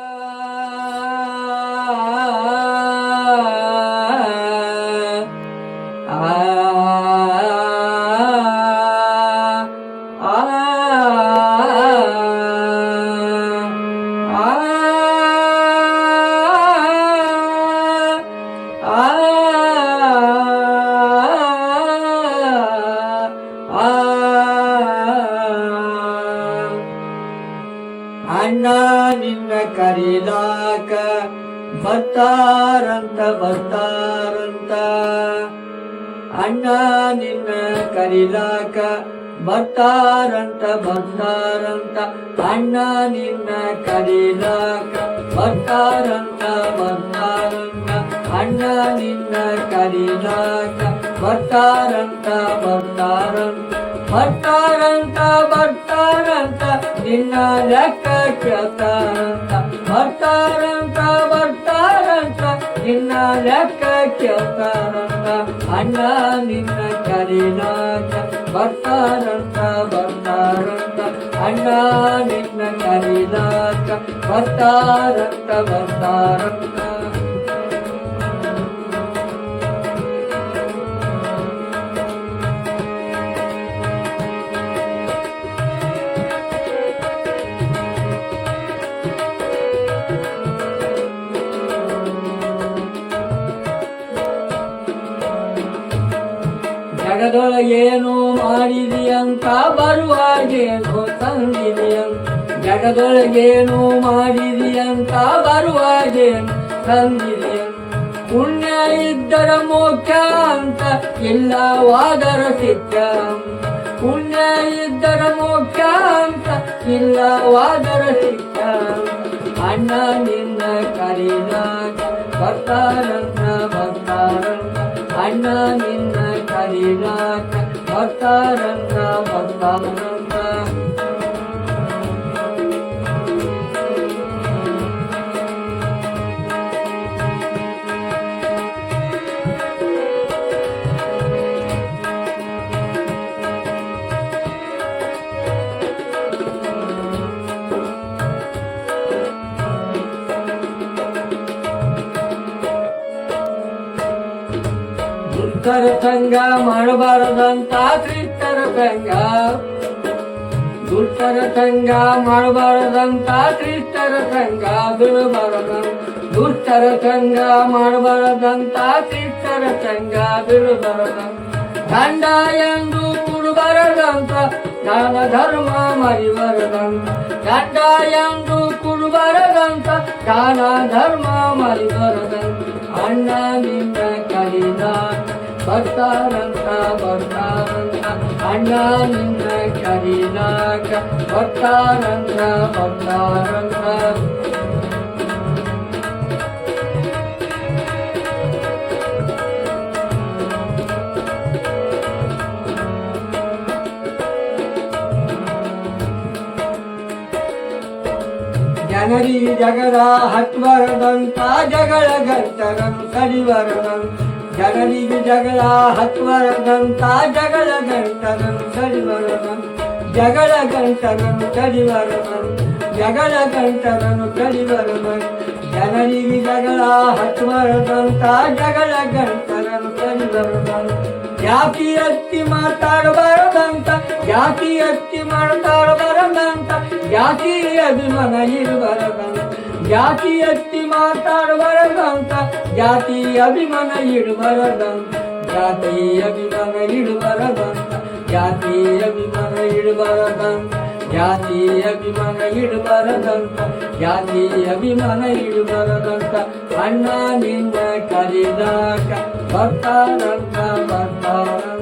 Uh... ಅಣ್ಣ ನಿನ್ನ ಕರಿದಾಕ ಬರ್ತಾರಂತ ಬರ್ತಾರಂತ. ಅಣ್ಣ ನಿನ್ನ ಕರಿದಾಕ ಬರ್ತಾರಂತ ಬರ್ತಾರಂತ. ಅಣ್ಣ ನಿನ್ನ ಕರಿದಾಕ ಬರ್ತಾರಂತ ಬರ್ತಾರಂತ. ಅಣ್ಣ ನಿನ್ನ ಕರಿದಾಕ ಬರ್ತಾರಂತ ಬರ್ತಾರಂತ. ಬರ್ತಾರಂತ ಬರ್ತಾರಂತ ನಿನ್ನ ಲೆಕ್ಕ ಕೇಳ್ತಾರಂತ. ಬರ್ತಾರಂತ ಬರ್ತಾರಂತ ನಿನ್ನ ಲೆಕ್ಕ ಕೇಳ್ತಾರಂತ. ಅಣ್ಣ ನಿನ್ನ ಕರಿನಾಕ ಬರ್ತಾರಂತ ಬರ್ತಾರಂತ ಅಣ್ಣ ನಿನ್ನ ಕರಿನಾಕ ಬರ್ತಾರಂತ ಬರ್ತಾರಂತ ಜಗದೊಳಗೇನು ಮಾಡಿದೆಯಂತ ಬರುವಾಗೆ ತಂದಿದೆಯಂತ ಜಗದೊಳಗೇನು ಮಾಡಿದೆಯಂತ ಬರುವಾಗೇನು ತಂದಿದೆಯಂತ ಪುಣ್ಯ ಇದ್ದರ ಮೋಕ್ಷ ಅಂತ ಇಲ್ಲವಾದರ ಸಿದ್ಧ. ಪುಣ್ಯ ಇದ್ದರ ಮೋಕ್ಷ ಅಂತ ಇಲ್ಲವಾದರ ಸಿದ್ಧ. ಅಣ್ಣ ನಿನ್ನ ಕರಿನಾಗ ಬರ್ತಾರಂತ ಬರ್ತಾರಂತ ಅಣ್ಣ ನಿನ್ನ रङ्ग ಸಂಗ ಮಾಡಬಾರದಂತ ಕ್ರಿಸ್ತರ ತಂಗ. ದುರ್ತರ ತಂಗ ಮಾಡಬಾರದಂತ ಕ್ರಿಸ್ತರ ತಂಗ. ಬಿಡಬಾರದಂತ ದುರ್ತರ ತಂಗ ಮಾಡಬಾರದಂತ ಕ್ರಿಸ್ತರ ತಂಗ. ಬಿಡಬಾರದಂತ ಗಂಡ ಎಂದು ಕುಡುಬಾರದಂತ ದಾನ ಧರ್ಮ ಮರಿಬಾರದಂತ ಗಂಡ ಎಂದು ಕುಡುಬಾರದಂತ ದಾನ ಧರ್ಮ ಮರಿಬಾರದಂತ ಅಣ್ಣ ನಿನ್ನ ಕರಿನಾಕ ಬರ್ತಾರಂತ ಬರ್ತಾರಂತ. ಅಣ್ಣ ನಿನ್ನ ಕರಿನಾಕ ಬರ್ತಾರಂತ ಬರ್ತಾರಂತ. ಜನರಿ ಜಗದ ಹತ್ವರದಂತ ಜಗಳ ಗಂಟರಂ ಸಡಿವರದಂತ ಜನರಿಗೆ ಜಗಳ ಹತ್ವರದಂತ ಜಗಳ ಗಂಟರನು ಸಡಿವರದಂತ ಜಗಳ ಗಂಟರನು ಸಡಿವರದಂತ ಜಗಳ ಗಂಟರನು ಸಡಿವರದಂತ ಜನರಿಗೆ ಜಗಳ ಹತ್ವರದಂತ ಜಗಳ ಗಂಟರನು ಸಡಿವರದಂತ ಜಾತಿ ಅತ್ತಿ ಮಾತಾಡಬಾರದಂತ, ಜಾತಿ ಅತ್ತಿ ಮಾತಾಡಬಾರದಂತ ಜಾತಿ ಅಭಿಮಾನ ಇಡಬಾರದಂತ ಜಾತಿ ಎತ್ತಿ ಮಾತಾಡುವರದಂತ ಜಾತಿ ಅಭಿಮಾನ ಇಡುವರದಂತ ಜಾತಿ ಅಭಿಮಾನ ಇಡುವರದಂತ ಜಾತಿ ಅಭಿಮಾನ ಇಡುವರದಂತ ಜಾತಿ ಅಭಿಮಾನ ಇಡಬಾರದಂತ ಜಾತಿ ಅಭಿಮಾನ ಇಡಬಾರದಂತ ಅಣ್ಣ ನಿನ್ನ ಕರಿದಾಕ ಬರ್ತಾರಂತ ಬರ್ತಾರಂತ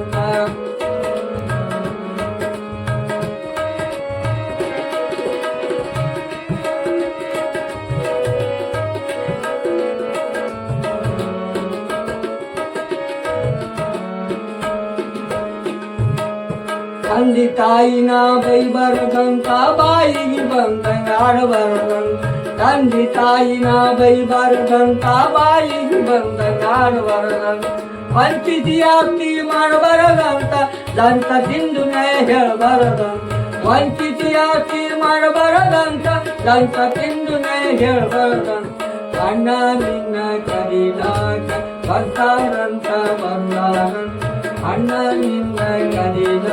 ತಂದೆ ತಾಯಿನ ಬೈಬಾರದಂತ ಬಾಯಿಗೆ ಬಂದಂಗ ಆಡಬಾರದಂತ ತಂದೆ ತಾಯಿನ ಬೈಬಾರದಂತ ಬಾಯಿಗೆ ಬಂದಂಗ ಆಡಬಾರದಂತ ಪಂಚಿತಿ ಆಪ್ತಿ ಮಾಡಬಾರದಂತ ದಂತ ತಿಂದು ನ್ಯಾಯ ಹೇಳಬಾರದಂತ ವಂಚಿತಿಯಾತಿ ಮಾಡಬಾರದಂತ ದಂತ ತಿಂದುನೆ ಹೇಳಬಾರದಂತ ಅಣ್ಣ ನಿನ್ನ ಕರಿಲಾಕ ಬರ್ತಾರಂತ ಬರ್ತಾರಂತ ಅಣ್ಣ ನಿನ್ನ ಕರಿಲಾಕ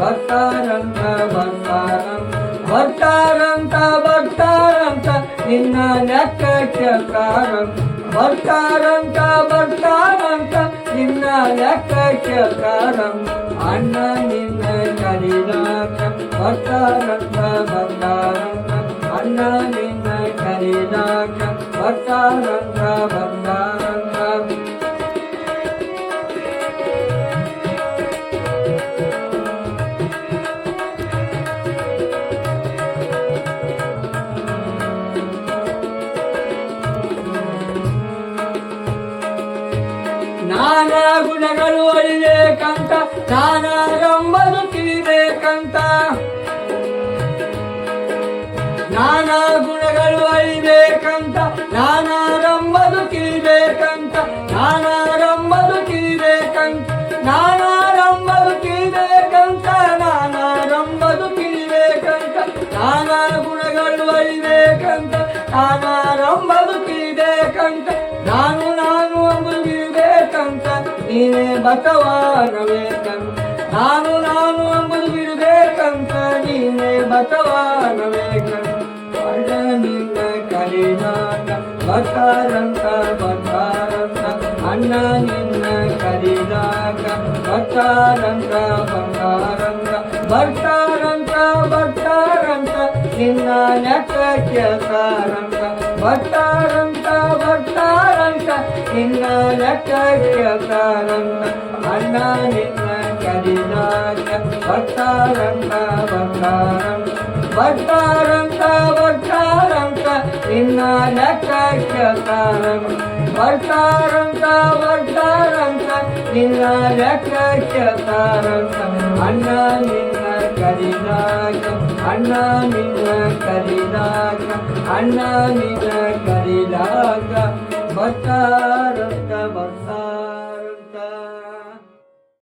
ಬರ್ತಾರಂತ ಬರ್ತಾರಂತ ಬರ್ತಾರಂತ ಬರ್ತಾರಂತ ನಿನ್ನ ನೆಕ್ಕ ಕೇಳ್ತಾರಂತ ಬರ್ತಾರಂತ ಬರ್ತಾರಂತ ನಿನ್ನ ಲೆಕ್ಕ ಕೇಳ್ತಾರಂತ ಅಣ್ಣ ನಿನ್ನ ಕರಿಲಾಕ ಬರ್ತಾರಂತ ಬರ್ತಾರಂತ ಅಣ್ಣ ನಿನ್ನ ಕರಿಲಾಕ ಬರ್ತಾರಂತ ಬರ್ತಾರಂತ ನಾನಾ ಗುಣಗಳು ಅಳಿಬೇಕಂತ ನಾನಾ ರಂಬಲು ತಿಳಿಬೇಕಂತ ನಾನಾ ಗುಣಗಳು ಅಳಿಬೇಕಂತ ನಾನಾ ರಂಬಲು ತಿಳಿಬೇಕಂತ ನಾನಾ ರಂಬಲು ತಿಳಿಬೇಕಂತ ನಾನಾ ರಂಬಲು ತಿಳಿಬೇಕಂತ ನಾನಾ ರಂಬಲು ತಿಳಿಬೇಕಂತ ನಾನಾ ಗುಣಗಳು ಅಳಿಬೇಕಂತ ನಾನಾ ರಂಬಲು ತಿಳಿಬೇಕಂತ ನಾನು ನಾನು ಅಂಬುದು ಬಿಡಬೇಕಂತ ನೀನೇ ಬಸವಾನಬೇಕಂತ ನಾನು ನಾನು ಅಂಬುದು ಬಿಡಬೇಕಂತ ನೀನೇ ಬಸವಾನಬೇಕಂತ ಅಣ್ಣ ನಿನ್ನ ಕರಿನಾಟ ಬತ್ತಾರಂತ ಬತ್ತಾರಂತ ಅಣ್ಣ ನಿನ್ನ ಕರಿನಾಟ ಬತ್ತಾರಂತ ಬಂಗಾರಂತ ಬರ್ತಾರಂತ ಬರ್ತಾರಂತ ನಿನ್ನ ನೆಕ್ಕ ಕೇಳ್ತಾರಂತ ಬರ್ತಾರಂತ ಬರ್ತಾರಂತ ನಿನ್ನ ಲೆಕ್ಕ ಕೇಳ್ತಾರಂತ ಅಣ್ಣ ನಿನ್ನ ಕರಿನಾಟ ಬರ್ತಾರಂತ ಬರ್ತಾರಂತ ಬರ್ತಾರಂತ ಬರ್ತಾರಂತ ನಿನ್ನ ಲೆಕ್ಕ ಕೇಳ್ತಾರಂತ ಬರ್ತಾರಂತ ಬರ್ತಾರಂತ ನಿನ್ನ ಲೆಕ್ಕ ಕೇಳ್ತಾರಂತ ಅಣ್ಣ ನಿನ್ನ கரிதாகம் அண்ணாமின கரிதாகம் அண்ணாமின கரிதாக மத்தாரத்த மத்த